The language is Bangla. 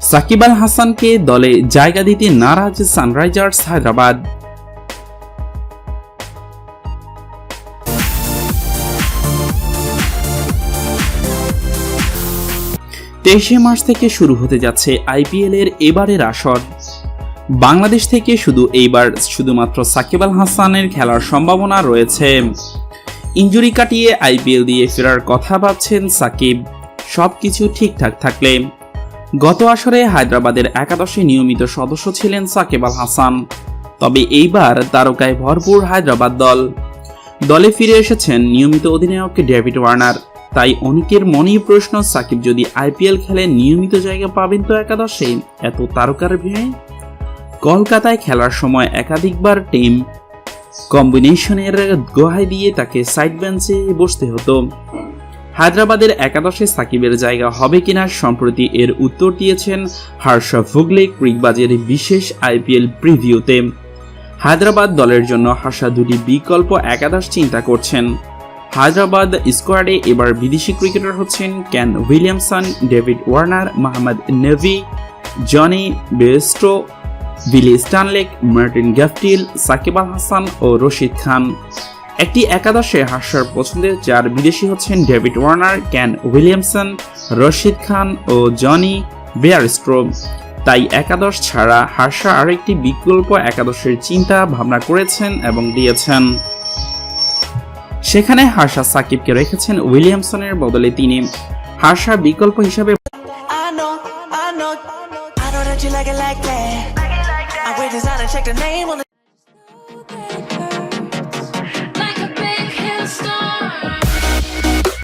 সাকিব আল হাসানকে দলে জায়গা দিতে নারাজ সানরাইজার্স হায়দ্রাবাদ। তেইশে মার্চ থেকে শুরু হতে যাচ্ছে আইপিএল এর এবারের আসর। বাংলাদেশ থেকে শুধু এইবার শুধুমাত্র সাকিব আল হাসানের খেলার সম্ভাবনা রয়েছে। ইঞ্জুরি কাটিয়ে আইপিএল দিয়ে ফেরার কথা ভাবছেন সাকিব। সবকিছু ঠিকঠাক থাকলে গত আসরে হায়দ্রাবাদের একাদশে নিয়মিত সদস্য ছিলেন সাকিব আল হাসান। তবে এইবার তারকায় ভরপুর হায়দ্রাবাদ দল। দলে ফিরে এসেছেন নিয়মিত অধিনায়ক ডেভিড ওয়ার্নার। তাই অনেকের মনেই প্রশ্ন, সাকিব যদি আইপিএল খেলে নিয়মিত জায়গা পাবেন তো একাদশে? এত তারকার ভিড়ে কলকাতায় খেলার সময় একাধিকবার টিম কম্বিনেশনের গোহাই দিয়ে তাকে সাইড বেঞ্চে বসতে হতো। হায়দ্রাবাদের একাদশে সাকিবের জায়গা হবে কিনা সম্প্রতি এর উত্তর দিয়েছেন হর্ষ ভুগলে ক্রিকবাজের বিশেষ আইপিএল প্রিভিউতে। হায়দ্রাবাদ দলের জন্য হাসা দুটি বিকল্প একাদশ চিন্তা করছেন। হায়দ্রাবাদ স্কোয়াডে এবার বিদেশি ক্রিকেটার হচ্ছেন Kane Williamson, David Warner Mohammad Nabi, Jonny Bairstow Billy Stanlake, Martin Guptill, Shakib Al Hasan ও রশিদ খান। একটি একাদশে হাস্যার পছন্দের যার বিদেশি হচ্ছেন David Warner, Kane Williamson, Rashid Khan ও জনি বেয়ারস্ট্রো তাই একাদশ ছাড়া হার্ষা আরেকটি বিকল্প একাদশের চিন্তা ভাবনা করেছেন এবং দিয়েছেন। সেখানে হার্ষা সাকিবকে রেখেছেন উইলিয়ামসনের বদলে তিনি। হার্ষা বিকল্প হিসাবে